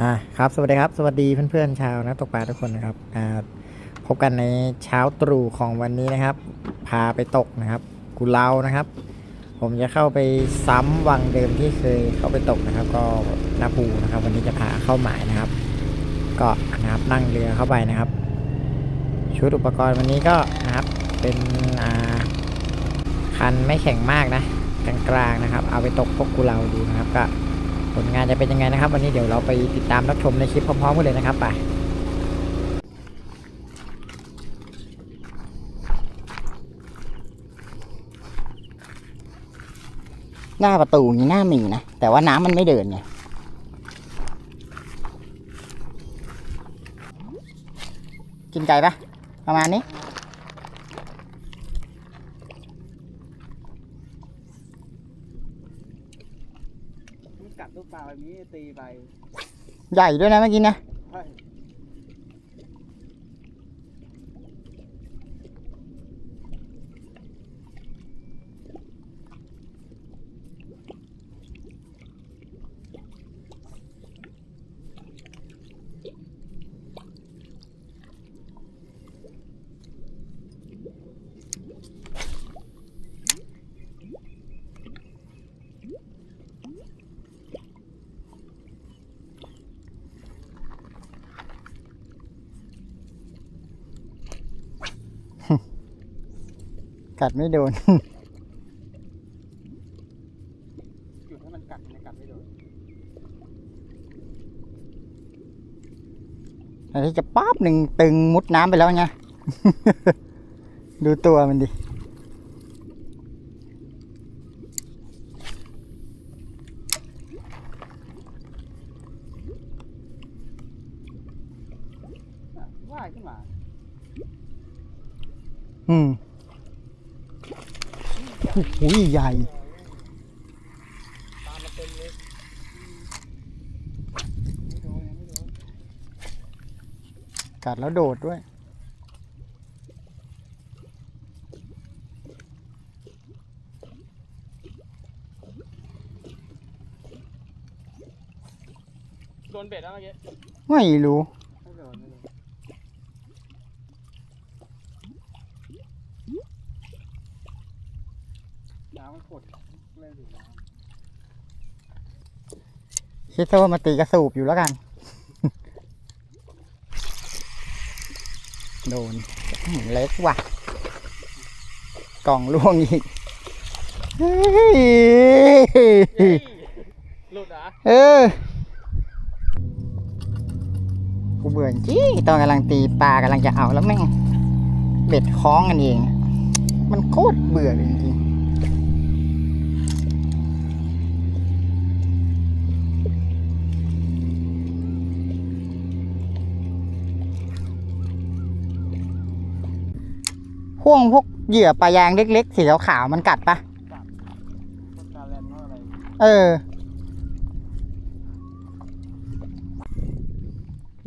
อ่าครับสวัสดีครับ สวัสดีเพื่อนๆชาวนักตกปลาทุกคนนะครับอ่าพบกันในเช้าตรู่ของวันนี้นะครับ พาไปตกนะครับกุเลานะครับ ผมจะเข้าไปซ้ำวังเดิมที่เคยเข้าไปตกนะครับ ก็นาภูนะครับ วันนี้จะพาเข้าหมายนะครับ ก็นะครับนั่งเรือเข้าไปนะครับ ชุดอุปกรณ์วันนี้ก็นะครับเป็นอ่าคันไม่แข็งมากนะกลางๆนะครับ เอาไปตกพวกกุเลาดูนะครับก็ ผลงานจะเป็นยังไงนะครับ วันนี้เดี๋ยวเราไปติดตามรับชมในคลิปพร้อมๆกันเลยนะครับไปหน้าประตูนี่หน้ามีนะ แต่ว่าน้ำมันไม่เดินไงกินไก่ปะประมาณนี้ กัดลูกปลา แบบนี้ตีไป ใหญ่ด้วยนะเมื่อกี้นะ ใช่ กัดไม่โดน หยุดให้มันกัดไม่กัดไม่โดนอันนี้จะป๊าบหนึ่งตึงมุดน้ำไปแล้วไง ดูตัวมันดิ อะว่ายขึ้นมา อืมโอ้โห ใหญ่ตามมาเต็มเลยไม่โดนยังไม่โดนกัดแล้วโดดด้วย โดนเบ็ดแล้วเมื่อกี้ ไม่รู้ ไม่โดนไม่โดนน้ำ มันขดเล่นอยู่น้คิดซะว่ามาตีกระสูบอยู่แล้วกัน โดนเล็กว่ะ กล่องล่วงอีกเฮ้ยหลุดเหรอะเออกูเบื่อจริงตอนกำลังตีปลากำลังจะเอาแล้วแม่งเบ็ดคล้องกันเอง มันโคตรเบื่อเลยจริงๆ พวกพวกเหยื่อปลายางเล็กๆสีขาวๆมันกัดปะเออ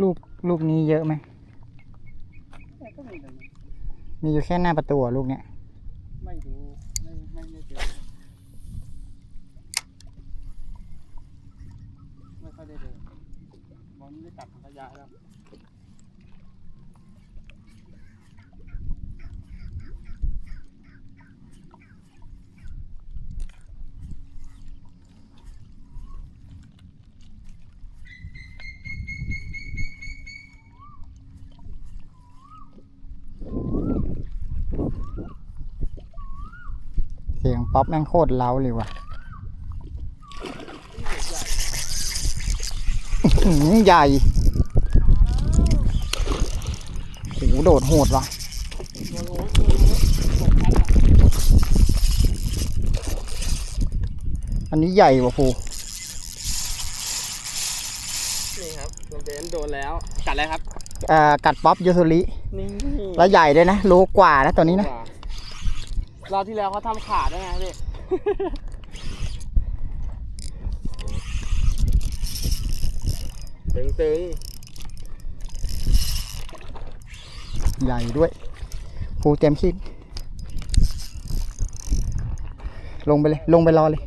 ลูกลูกนี้เยอะไหม มีอยู่แค่หน้าประตูลูกเนี้ย ไม่รู้ไม่ไม่ได้เจอไม่ค่อยได้เดินบอลไม่ตัดระยะแล้ว ป๊อปแม่งโคตรเล้าเลยว่ะอื้อหือใหญ่โหโดดโหดว่ะอันนี้ใหญ่ว่ะครูนี่ครับลงเบนโดนแล้ว กัดอะไรครับ เอ่อ กัดป๊อปยูสุรินี่แล้วใหญ่ด้วยนะโลกว่านะตัวนี้นะ รอบที่แล้วเขาทำขาดด้วยไงพี่ ตึงตึงใหญ่ด้วยครูเต็มที่ลงไปเลย ลงไปรอเลย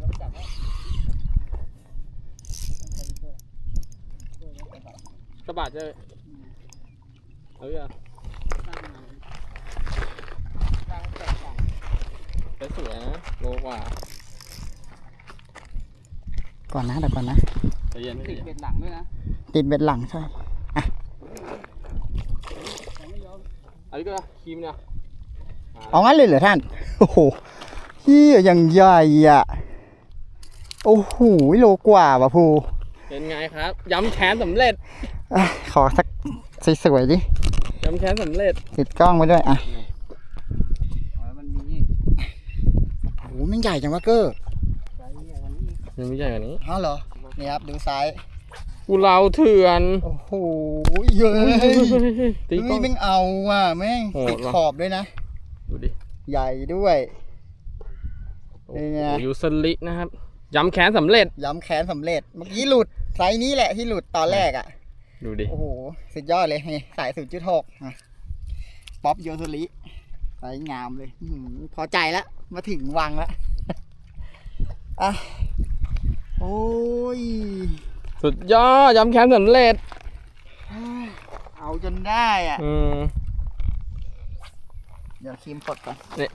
ะบัดเลยเอาอย่าง สวยๆนะโลกว่าก่อนนะเดี๋ยวก่อนนะ ใจเย็นติดเบ็ดหลังด้วยนะติดเบ็ดหลังใช่อันนี้ก็ครีมเนี่ยเอางั้นเลยเหรอท่าน โอ้โหเฮียอย่างใหญ่อะ โอ้โหโลกว่าว่ะภูเป็นไงครับ ย้ำแค้นสำเร็จอะขอสักสวยๆดิ ย้ำแค้นสำเร็จ ติดกล้องไว้ด้วยอะ อ๋อมันมี โอ้โห มันใหญ่จังวะเกอร์ไซส์ใหญ่กว่านี้ยังไม่ใหญ่กว่านี้อ๋อเหรอ นี่ครับดูซ้าย กูเราเถื่อน โอ้โห เยอะตีกล้เฮ้อยงแม่งเอาว่ะแม่งโหดติดว่ะขอบด้วยนะ ดูดิ ใหญ่ด้วยโอ้เป็นโหไงยูสลินะครับ ย้ำแค้นสำเร็จ ย้ำแขนสำเร็จ เมื่อกี้หลุดไซส์นี้แหละที่หลุดตอนแรกอะ ดูดิ โอ้โห สุดยอดเลยนี่สายศูนย์จุดหกป๊อปโยโท ริไซส์งามเลยอื้อหือพอใจแล้ว มาถึงวังแล้วอะโอ้ย สุดยอดย้ำแค้นสำเร็จ เอาจนได้อะ อืม เดี๋ยวครีมปลดก่อนเนี่ย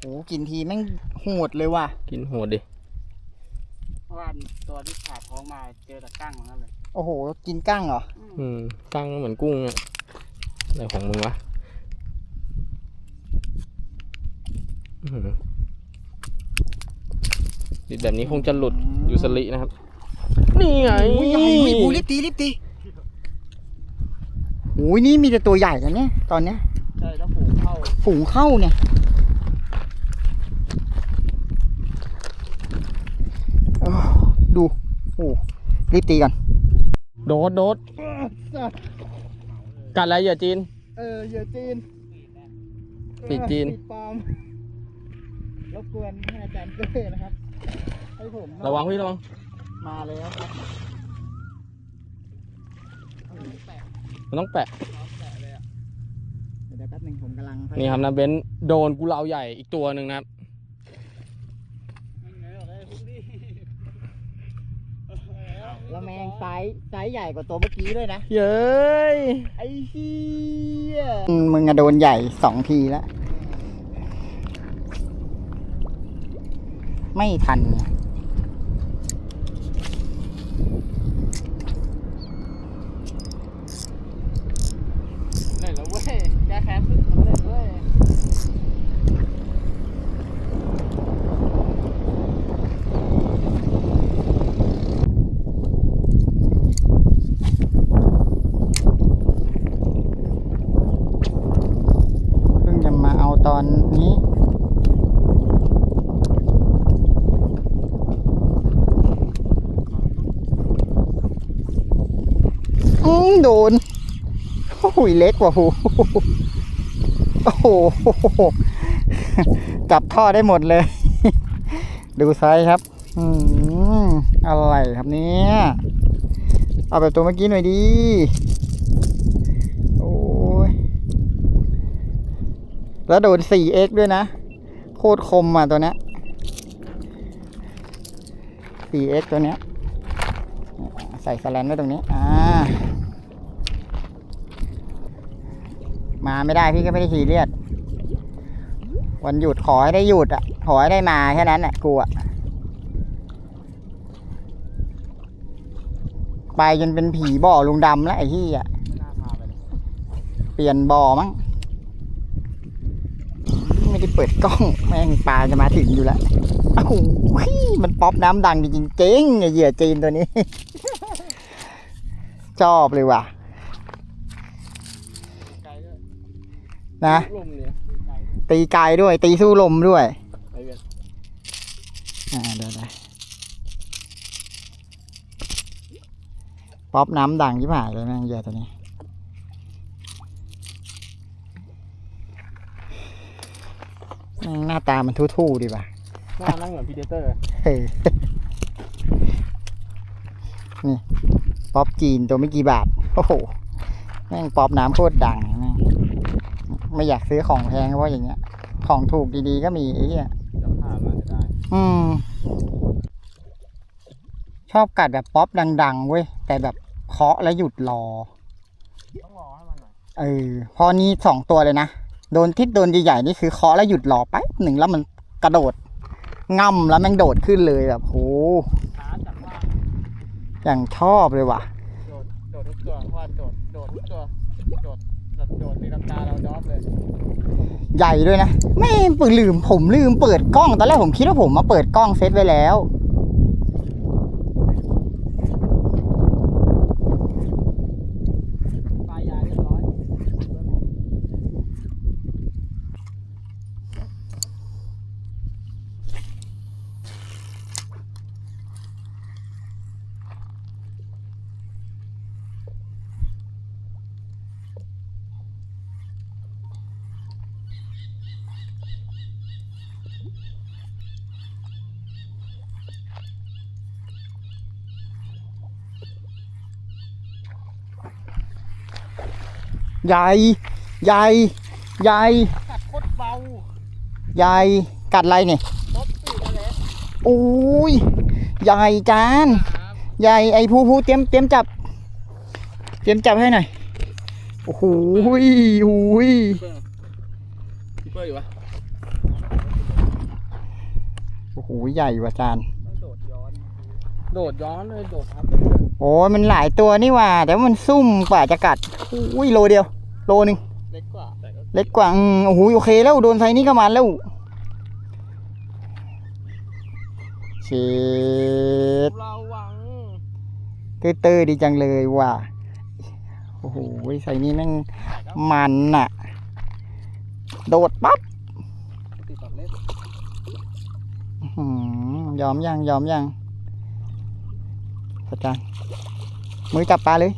โอ้กินทีแม่งโหดเลยว่ะ กินโหดดิเพราะว่าตัวที่ผ่าท้องมาเจอตะกั้งเหมือนกันเลย โอ้โห กินกั้งเหรอ อืมตั้งเหมือนกุ้งอะอะไรของมึงวะ อื้อหือดิแบบนี้คงจะหลุดยูสลินะครับ นี่ไงโอ้ยใหญ่เฮ้ยบูรีบตีรีบตีโอ้ยนี่มีแต่ตัวใหญ่กันเนี่ยตอนเนี้ยใช่แล้วฝูงเข้าฝูงเข้าเนี่ยโอ้ดูโอ้รีบตีก่อนโดดโดดกัดอะไรเหยื่อจีน เออเหยื่อจีนปีกจีนปีกปลอมร บกวนท่านอาจารย์เก้นะครับ ให้ผมหน่อยระวังพี่ระวังมาแล้วครับมันต้องแปะเดี๋ยวแป๊บหนึงผมกำลังพยายามนี่ครับนะเบนซ์โดนกูเหลาใหญ่อีกตัวหนึ่งนะครับแล้วแมงไซส์ไซส์ใหญ่กว่าตัวเมื่อกี้ด้วยนะ เย้ยไอ้เฮียมึงอะโดนใหญ่สองทีแล้ว ไม่ทันไงเล่นแล้วเว้ยแก้แค้นสำเร็จเว้ย เพิ่งจะมาเอาตอนนี้ อืม โดนโอ้โหเล็กว่าหูโอ้โหจับท่อได้หมดเลย ดูไซส์ครับ อืมอะไรครับเนี่ย เอาแบบตัวเมื่อกี้หน่อยดี โอ้ย แล้วโดน 4x ด้วยนะ โคตรคมอะตัวเนี้ย 4x ตัวเนี้ย ใส่สแลนไว้ตรงนี้ อ่า มาไม่ได้พี่ก็ไม่ได้ซีเรียสวันหยุดขอให้ได้หยุดอะ ขอให้ได้มาแค่นั้นแหละกูอะไปจนเป็นผีบ่อลุงดำแล้วไอ้ที่อะเลยเปลี่ยนบ่อมั้งไม่ได้เปิดกล้อง แม่งปลาจะมาถึงอยู่แล้วโอ้โหมันป๊อปน้ำดังจริงๆเจ๊งไอ้เหยื่อจีนตัวนี้ ชอบเลยว่ะ ไกลด้วย นะ ลมเนี่ยไกลด้วยตีไกลด้วย ตีสู้ลมด้วย ไปเวียนอ่าเดี๋ยวนะป๊อปน้ำดังที่ผ่ายเลยแม่งเหยื่อตัวนี้ แม่งหน้าตามันทู่ๆดีว่ะหน้านั่งเหมือนพีเดเตอร์เฮ้ยนี่ ป๊อปจีนตัวไม่กี่บาท โอ้โห แม่งป๊อปน้ำโคตรดังแม่ง ไม่อยากซื้อของแพงเพราะอย่างเงี้ย ของถูกดีๆก็มีไอ้เหี้ยจะผ่านมาจะได้อืม ชอบกัดแบบป๊อปดัง ๆ เว้ย แต่แบบเคาะแล้วหยุดรอ ต้องรอให้มันหน่อย เออ พอนี้สองตัวเลยนะ โดนที่โดนใหญ่ๆนี่คือเคาะแล้วหยุดรอไปบหนึ่งแล้วมันกระโดดง่ำแล้วแม่งโดดขึ้นเลยแบบโหขาจากว่างอย่างชอบเลยว่ะ โดด โดดทุกตัวเพราะว่าโดด โดดทุกตัว โดดแบบโดด ตาเราดอปเลย ใหญ่ด้วยนะ ไม่ปืนลืมผมลืมเปิดกล้อง ตอนแรกผมคิดว่าผมมาเปิดกล้องเซตไว้แล้ว ปลายยาเรียบร้อย ใหญ่ใหญ่ใหญ่กัดโคตรเบาใหญ่กัดอะไรเนี่ยป๊อปปี้ทะเลโอ้ยใหญ่จานครับใหญ่ไอ้ผู้ผู้เตรียมเตรียมจับ เตรียมจับให้หน่อยโอ้โหหุยหุยคิปเปอร์อยู่ปะโอ้โหใหญ่ว่ะจาน ต้องโดดย้อน โดดย้อนเลยโดดทับ โอ้ยมันหลายตัวนี่หว่า แต่ว่ามันซุ่มกว่าจะกัดอุ้ยโลเดียว โลหนึ่งเล็กกว่าแต่ก็เล็กกว่าอืมโอ้โหโอเคแล้วโดนไซนี้ก็มาแล้วเช็ดเราหวังเตอร์ๆดีจังเลยว่ะโอ้โหไซนี้แม่งมันน่ะ โดดปั๊บติดปากเล็บอื้อหือยอมยังยอมยัง อาจารย์มือจับปลาเลย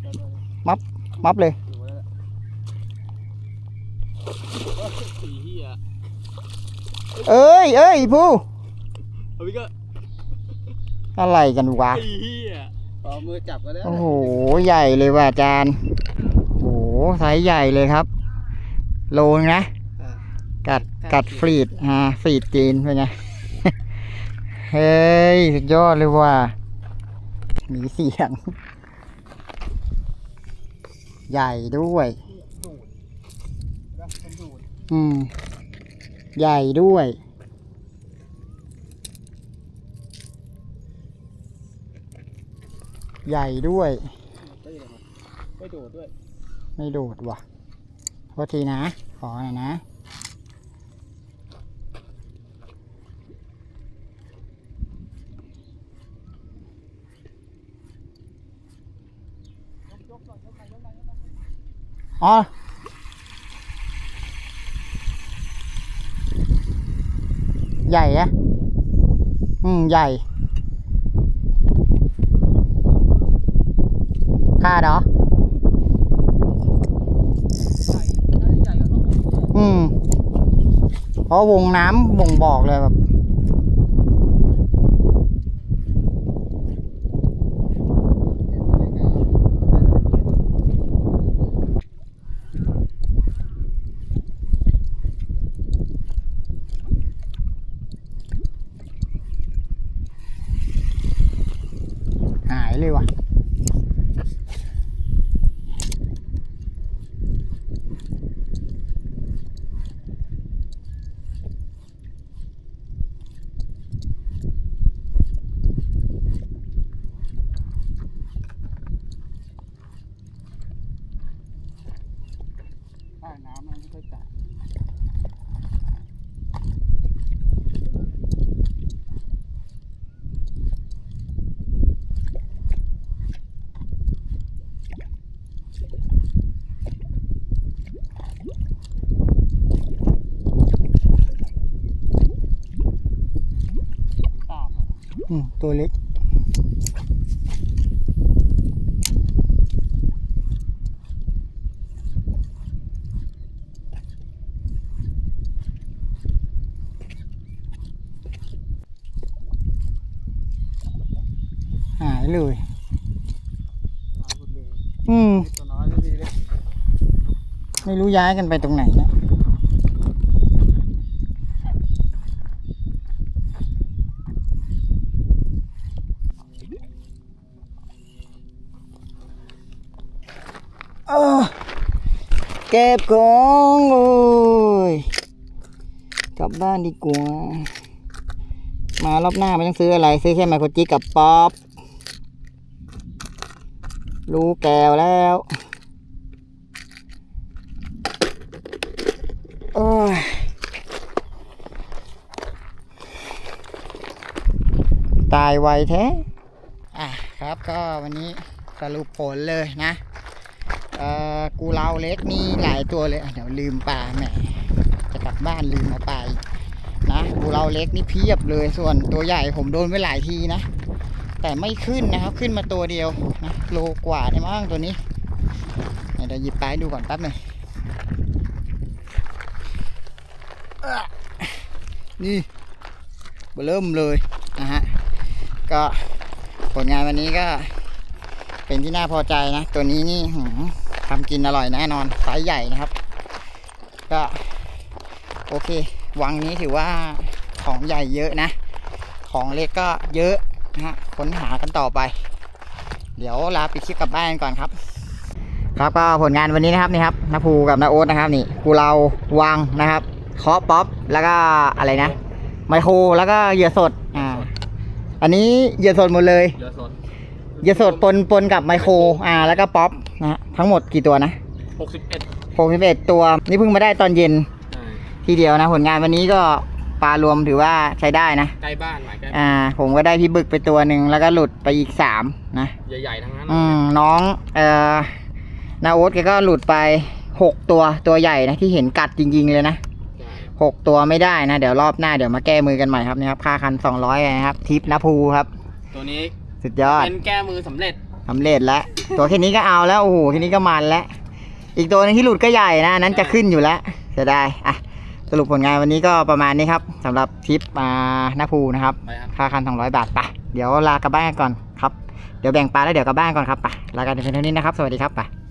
เดี๋ยวๆมับเลยอยู่แล้วแหละโอ้ยสีเหี้ยเอ้ยเอ้ยผู้เอาพี่ก็อะไรกันวะสีเหี้ยเอามือจับกันแล้วโอ้โหใหญ่เลยว่ะอาจารย์โอ้โหไซส์ใหญ่เลยครับ โลนงนะกัดกัดฟรีดฮะฟรีดจีนเป็นไง เฮ้ย สุดยอดเลยว่ะมีเสียง ใหญ่ด้วยดูดแล้วมันดูดอืม ใหญ่ด้วย ใหญ่ด้วยได้เลยครับไม่โดดด้วย ไม่โดดว่ะโทษทีนะ ขอหน่อยนะ อ๋อใหญ่อะอืม ใหญ่คาดเหรอใหญ่น่าจะใหญ่กว่าสองตัวอืม เพราะวงน้ำบ่งบอกเลยแบบ หายเลยว่ะ ใต้น้ำมันไม่ค่อยกัด ตามอะ อืม ตัวเล็ก หายเลยเอาหมดเลย อืมตัวน้อยไม่ดีเลยไม่รู้ย้ายกันไปตรงไหนเนี่ยอ้อเก็บของโอ้ยกลับบ้านดีกว่า มารอบหน้าไม่ต้องซื้ออะไร ซื้อแค่ไมโครจิกกับป๊อป รู้แก้วแล้ว โอ้ยตายไวแท้ อะครับก็วันนี้สรุปผลเลยนะเอ่อกูเลาเล็กนี่หลายตัวเลยเดี๋ยวลืมปลาแหมจะกลับบ้านลืมเอาไปนะกูเลาเล็กนี่เพียบเลยส่วนตัวใหญ่ผมโดนไปหลายทีนะ แต่ไม่ขึ้นนะครับ ขึ้นมาตัวเดียวนะโลกว่าได้มั้งตัวนี้เดี๋ยวหยิบปลาให้ดูก่อนแป๊บหนึงอะนี่เบเริ่มเลยนะฮะก็ผลงานวันนี้ก็เป็นที่น่าพอใจนะ ตัวนี้นี่ทำกินอร่อยแน่นอนไซส์ใหญ่นะครับ ก็โอเค วังนี้ถือว่าของใหญ่เยอะนะ ของเล็กก็เยอะ นะฮะค้นหากันต่อไป เดี๋ยวลาไปดคลิปกลับบ้านกันก่อนครับ ครับก็ผลงานวันนี้นะครับนี่ครับนาภูกับนาโอ๊ตนะครับนี่กูเราวางนะครับเคาะป๊อปแล้วก็อะไรนะ ไมโครแล้วก็เหยื่อสดอ่าอันนี้เหยื่อสดหมดเลยเหลือสดเหยื่อสดปนปนกับไมโครอ่าแล้วก็ป๊อปนะฮะทั้งหมดกี่ตัวนะหกสิบเอ็ด61ตัว นี่เพิ่งมาได้ตอนเย็นทีเดียวนะ ผลงานวันนี้ก็ ปลารวมถือว่าใช้ได้นะ ใกล้บ้านหมายใกล้อ่า ผมก็ได้พี่บึกไปตัวหนึ่งแล้วก็หลุดไปอีกสามนะ ใหญ่ๆทั้งนั้นอืมน้องเอ่อนาโอ๊ตแกก็หลุดไปหกตัวตัวใหญ่นะที่เห็นกัดจริง ๆ เลยนะใช่หกตัวไม่ได้นะ เดี๋ยวรอบหน้าเดี๋ยวมาแก้มือกันใหม่ครับนี่ครับค่าคันสองร้อยนะครับ ทิปนะภูครับ ตัวนี้สุดยอดเป็นแก้มือสำเร็จสำเร็จแล้ว ตัวแค่นี้ก็เอาแล้วโอ้โหแค่นี้ก็มันแล้ว อีกตัวหนึงที่หลุดก็ใหญ่นะอันนั้นจะขึ้นอยู่แล้วเสียดายอะ สรุปผลงานวันนี้ก็ประมาณนี้ครับสำหรับทริปมาหน้าภูนะครับ ไปครับ ค่าคัน200 บาทไปเดี๋ยวลากลับบ้านกันก่อนครับ เดี๋ยวแบ่งปลาแล้วเดี๋ยวกลับบ้านก่อนครับไปลากันเพียงเท่านี้นะครับ สวัสดีครับไป